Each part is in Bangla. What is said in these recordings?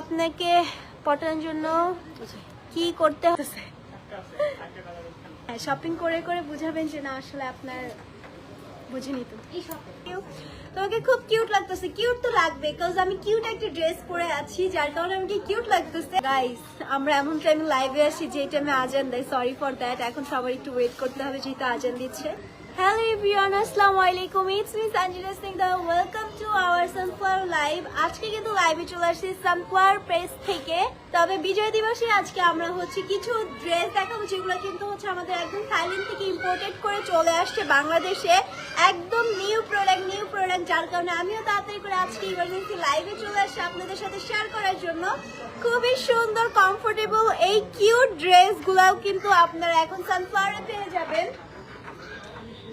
আপনাকে পটানোর জন্য কি করতে হচ্ছে? শপিং করে করে বুঝাবেন যে না আসলে আপনার বুঝিনি তো। তোমাকে খুব কিউট লাগতেছে। কিউট তো লাগবে বিকজ আমি কিউট একটা ড্রেস পরে আছি যার কারণে আমাকে কিউট লাগতেছে। গাইস আমরা এমন টাইমে লাইভে আসি যে টাইমে আজান দেয় সরি ফর দ্যাট এখন সবাই একটু ওয়েট করতে হবে যেহেতু আজান দিচ্ছে। হ্যালো এভরিওয়ান আসসালামু আলাইকুম it's me Sanjita Singh the welcome to our sunflower live আজকে কিন্তু লাইভে চলে আসছি সানফ্লাওয়ার প্রেস থেকে। তবে বিজয় দিবসে আজকে আমরা হচ্ছে কিছু ড্রেস দেখাবো, যেগুলো কিন্তু হচ্ছে আমাদের একদম থাইল্যান্ড থেকে ইম্পোর্টেড করে চলে আসছে বাংলাদেশে। একদম নিউ প্রোডাক্ট নিউ প্রোডাক্ট যার কারণে আমিও তাড়াতাড়ি করে আজকে ইমার্জেন্সি লাইভে চলে আসছি আপনাদের সাথে শেয়ার করার জন্য। খুবই সুন্দর কমফোর্টেবল এই কিউট ড্রেসগুলোও কিন্তু আপনারা এখন সানফ্লাওয়ারে পেয়ে যাবেন।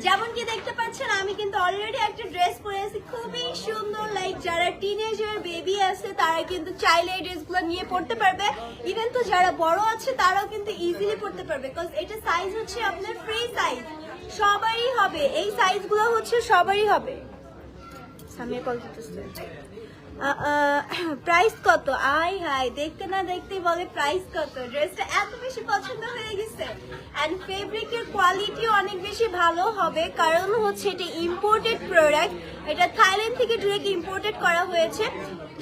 যেমন কি দেখতে পাচ্ছেন, আমি কিন্তু অলরেডি একটা ড্রেস পরে আছি খুবই সুন্দর লাইক যারা টিনেজার বেবি আছে, তারা কিন্তু চাইলে এই ড্রেসগুলো নিয়ে পড়তে পারবে। ইভেন তো যারা বড় আছে, তারাও কিন্তু ইজিলি পড়তে পারবে বিকজ এটা সাইজ হচ্ছে আপনার ফ্রি সাইজ সবারই হবে। এই সাইজগুলো হচ্ছে সবারই হবে। সামনে কল প্রাইস কত? আই হাই দেখতে না দেখতেই বলে প্রাইস কত? ড্রেসটা এত বেশি পছন্দ হয়ে গেছে। অ্যান্ড ফেব্রিকের কোয়ালিটি অনেক বেশি ভালো হবে। কারণ হচ্ছে এটা ইম্পোর্টেড প্রোডাক্ট এটা থাইল্যান্ড থেকে ডিরেক্ট ইম্পোর্টেড করা হয়েছে।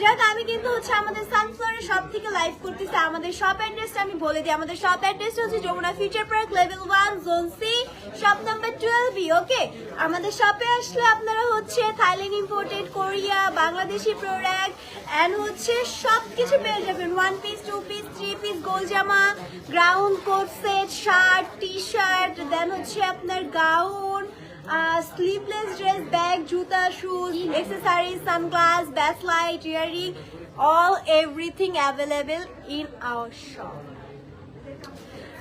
যাক আমি কিন্তু হচ্ছে আমাদের সানফ্লাওয়ারের শপ থেকে লাইভ করতেছি, আমাদের শপ অ্যাড্রেসটা আমি বলে দিই। আমাদের শপ অ্যাড্রেসটা হচ্ছে Jamuna future park level one zone C shop number twelve okay আমাদের শপে আসলে আপনারা হচ্ছে Thailand imported Korea Bangladeshi product and হচ্ছে সব কিছু পেয়ে যাবেন। One piece two piece three piece গোল জামা ground coat set shirt T shirt then হচ্ছে আপনার গাউন স্লিভলেস ড্রেস ব্যাগ জুতা শুজ এক্সেসারিজ সানগ্লাস ব্যাস light earring all everything available in our shop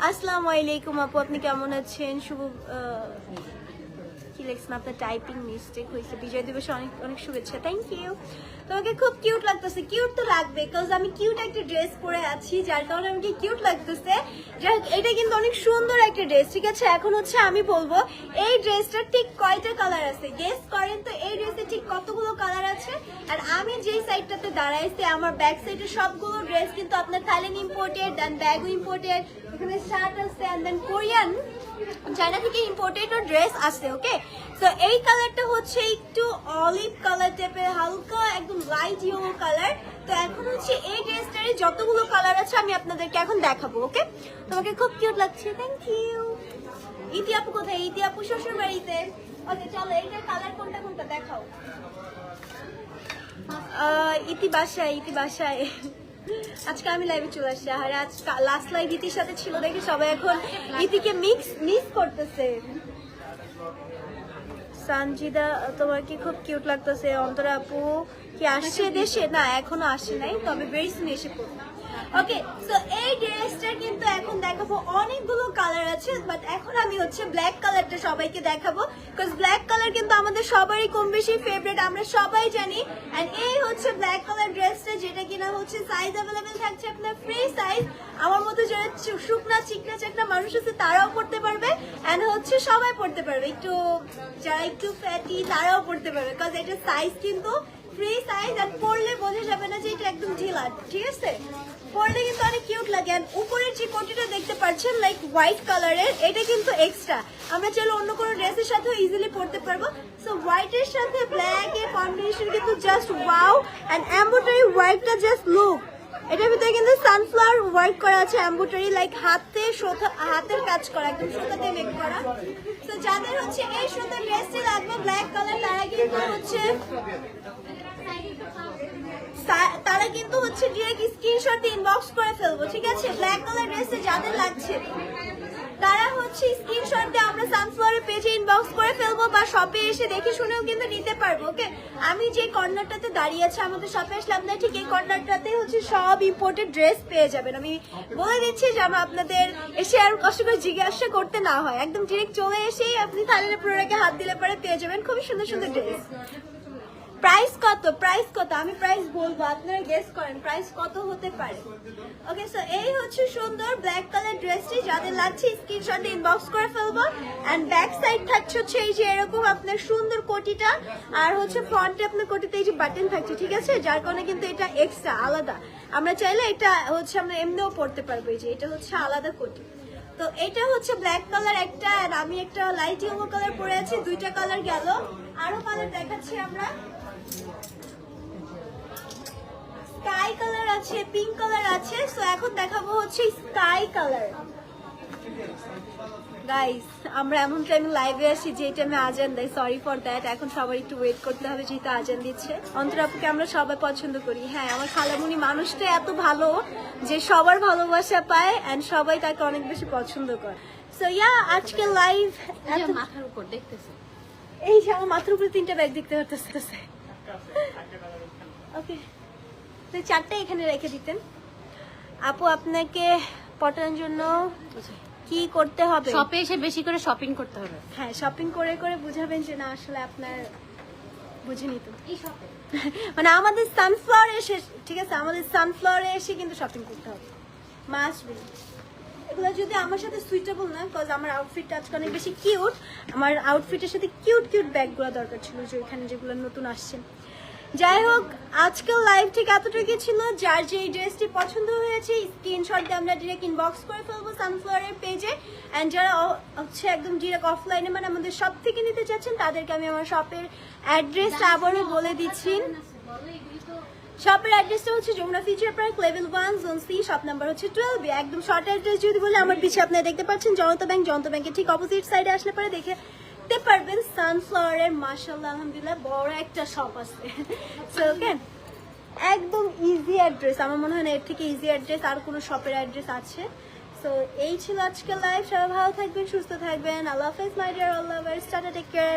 আসসালামু আলাইকুম আপু, আপনি কেমন আছেন? শুভ লিখছেন আপনার টাইপিং মিস্টেক হয়েছে। বিজয় দিবসে অনেক অনেক শুভেচ্ছা। থ্যাংক ইউ তোমাকে খুব কিউট লাগতেছে। কিউট তো লাগবে বিকজ আমি কিউট একটা ড্রেস পরে আছি, যার কারণে আমাকে কিউট লাগতেছে। এটা কিন্তু অনেক সুন্দর একটা ড্রেস ঠিক আছে? এখন হচ্ছে আমি বলব, এই ড্রেসটার ঠিক কয়টা কালার আছে? গেস করেন তো, এই ড্রেসের ঠিক কতগুলো কালার আছে? আর আমি যেই সাইডটাতে দাঁড়াইছি, আমার ব্যাক সাইডে সবগুলো ড্রেস কিন্তু আপনার থাইল্যান্ড ইম্পোর্টেড দেন ব্যাগও ইম্পোর্টেড এখানে শার্ট আছে অ্যান্ড দেন কোরিয়ান চায়না থেকে ইম্পোর্টেড ড্রেস আছে ওকে তো এই কালারটা হচ্ছে একটু অলিভ কালার টাইপের হালকা, একদম লাইট ইয়েলো কালার তো এখন হচ্ছে এই ড্রেসটারই যতগুলো কালার আছে আমি আপনাদেরকে এখন দেখাবো ওকে তোমাকে খুব কিউট লাগছে থ্যাংক ইউ ইতি আপু কোথায়? ইতি আপু শ্বশুর বাড়িতে ওকে, চলো, এইটার কালার কোনটা কোনটা দেখাও। ইতি বাসায় ইতি বাসায়। আজকে আমি লাইভে চলে আসছি। আর আজ লাস্ট লাইভ ইতির সাথে ছিল দেখে সবাই এখন ইতিকে মিক্স মিস করতেছে। সানজিদা, তোমার কি খুব কিউট লাগতেছে? অন্তরা আপু, কি আসছে দেশে? না, এখনও আসে নাই, তবে বেশ এসে পড়বে। ওকে সো এই ড্রেসটা কিন্তু এখন দেখাবো। অনেকগুলো কালার আছে বাট এখন আমি হচ্ছে ব্ল্যাক কালারটা সবাইকে দেখাবো। বিকজ ব্ল্যাক কালার কিন্তু আমাদের সবারই কম বেশি ফেভারিট আমরা সবাই জানি। এন্ড এই হচ্ছে ব্ল্যাক কালার ড্রেসটা, যেটা কিনা হচ্ছে সাইজ অ্যাভেলেবেল থাকছে আপনার ফ্রি সাইজ আমার মতো যারা শুকনা, চিকনা, চাকনা মানুষ আছে, তারাও পড়তে পারবে। এন্ড হচ্ছে সবাই পড়তে পারবে। একটু যারা একটু ফ্যাটি তারাও পড়তে পারবে। বিকজ এটা সাইজ কিন্তু ফ্রি সাইজ আর পরলে বোঝা যাবে না যে এটা একদম ঢিলা ঠিক আছে? পরলে কিন্তু অনেক কিউট লাগে আর উপরের যে কোটিটা দেখতে পাচ্ছেন লাইক হোয়াইট কালারের এটা কিন্তু এক্সট্রা আমরা চাইলে অন্য কোনো ড্রেসের সাথেও ইজিলি পরতে পারব। সো হোয়াইটের সাথে ব্ল্যাক এর কম্বিনেশন কিন্তু জাস্ট ওয়াও এন্ড এম্বোটারি হোয়াইটটা জাস্ট লুক এটার ভিতরে কিন্তু সানফ্লাওয়ার ওয়ার্ক করা আছে এম্বোটারি লাইক হাতে সোথা- হাতের কাজ করা, একদম সুতাতে মেক করা। তো যাদের হচ্ছে এই সুতার ড্রেসটি লাগবে ব্ল্যাক কালার তারা কিন্তু হচ্ছে তারা কিন্তু হচ্ছে ডিরেক্ট স্ক্রিনশট ইনবক্স করে ফেলব, ঠিক আছে? ব্ল্যাক কালার ড্রেসে যাদের লাগছে। তারা হচ্ছে স্ক্রিনশট দিয়ে আমরা সানফ্লাওয়ারের পেজে ইনবক্স করে ফেলব বা শপে এসে দেখে শুনেও কিন্তু নিতে পারব ওকে আমি যে কর্নারটাতে দাঁড়িয়ে আছি আমাদের শপে আসলে আপনারা ঠিক এই কর্নারটাতে হচ্ছে সব ইম্পোর্টেড ড্রেস পেয়ে যাবেন। আমি বলে দিচ্ছি যেন আপনাদের এসে আর কষ্ট করে জিজ্ঞাসা করতে না হয়। একদম ডিরেক্ট চলে এসেই আপনি থাইল্যান্ডের প্রোডাক্টে হাত দিলে পরে পেয়ে যাবেন। খুবই সুন্দর সুন্দর ড্রেস প্রাইস কত? প্রাইস কত? আমি প্রাইস বলব, আপনারা গেস করেন প্রাইস কত হতে পারে? ওকে সো এই হচ্ছে সুন্দর ব্ল্যাক কালার ড্রেসটি যাদের লাগছে স্ক্রিনশট ইনবক্স করে ফেলব। অ্যান্ড ব্যাক সাইড থাকছে হচ্ছে এই যে এরকম আপনার সুন্দর কোটিটা, আর হচ্ছে ফ্রন্টে আপনার কোটিতে এই যে বাটন থাকছে, ঠিক আছে? যার কারণে কিন্তু এটা এক্সট্রা আলাদা। আমরা চাইলে এটা হচ্ছে আমরা এমনিও পড়তে পারব, এই যে এটা হচ্ছে আলাদা কোটি। তো এটা হচ্ছে ব্ল্যাক কালার একটা, আর আমি একটা লাইট ইয়েলো কালার পরে আছি, দুইটা কালার গেল। আরও কালার দেখাচ্ছি আমরা। স্কাই কালার আছে পিঙ্ক কালার আছে সো এখন দেখাবো হচ্ছে স্কাই কালার। গাইস আমরা এমন টাইমে লাইভে আসি যে টাইমে আজান দেয় সরি ফর দ্যাট এখন সবার একটু ওয়েট করতে হবে যেহেতু আজান দিচ্ছে। অন্তরাপুকে আমরা সবাই পছন্দ করি। হ্যাঁ আমার খালামুনি মানুষটা এত ভালো যে সবার ভালোবাসা পায় এন্ড সবাই তাকে অনেক বেশি পছন্দ করে। সো ইয়া আজকে লাইভ মাথার উপর দেখতেছে এই আমার মাথার উপরে তিনটা ব্যাগ দেখতে পারতেছে ওকে তো চারটা এখানে রেখে দিতেন। আপু আপনাকে পটানোর জন্য কি করতে হবে? শপে এসে বেশি করে শপিং করতে হবে। হ্যাঁ শপিং করে করে বুঝাবেন যে না আসলে আপনার বুঝিনি নিত। মানে আমাদের সানফ্লাওয়ারে এসে ঠিক আছে আমাদের সানফ্লাওয়ারে এসে কিন্তু শপিং করতে হবে। মাস্ট বি এগুলো যদি আমার সাথে সুইটেবল না বিকজ আমার আউটফিটটা আজকে অনেক বেশি কিউট আমার আউটফিটের সাথে কিউট কিউট ব্যাগগুলো দরকার ছিল যে এখানে যেগুলো নতুন আসছে। যাই হোক আজকাল লাইভ ঠিক এতটুকু ছিল। যার যে এই ড্রেসটি পছন্দ হয়েছে স্ক্রিনশট দিয়ে আমরা ডিরেক্ট ইনবক্স করে ফেলব সানফ্লাওয়ারের পেজে অ্যান্ড যারা হচ্ছে একদম ডিরেক্ট অফলাইনে মানে আমাদের শপ থেকে নিতে চাচ্ছেন, তাদেরকে আমি আমার শপের অ্যাড্রেসটা আবারও বলে দিচ্ছি। শপের অ্যাড্রেসটা হচ্ছে Jamuna future park level one zone C shop number হচ্ছে টুয়েলভ একদম শর্ট অ্যাড্রেস যদি বলে আমার পিছিয়ে আপনারা দেখতে পাচ্ছেন জনতা ব্যাংক জনতা ব্যাংকের ঠিক অপোজিট সাইডে আসলে পরে দেখতে পারবেন সানফ্লাওয়ারের মার্শাল্লাহ আলহামদুলিল্লাহ বড় একটা শপ আছে। সো ওকে একদম ইজি অ্যাড্রেস আমার মনে হয় না এর থেকে ইজি অ্যাড্রেস আর কোনো শপের অ্যাড্রেস আছে। সো এই ছিল আজকে লাইভ সবাই ভালো থাকবেন সুস্থ থাকবেন আল্লাহ হাফেজ মাই ডিয়ার আল্লাহ টাটা টেক কেয়ার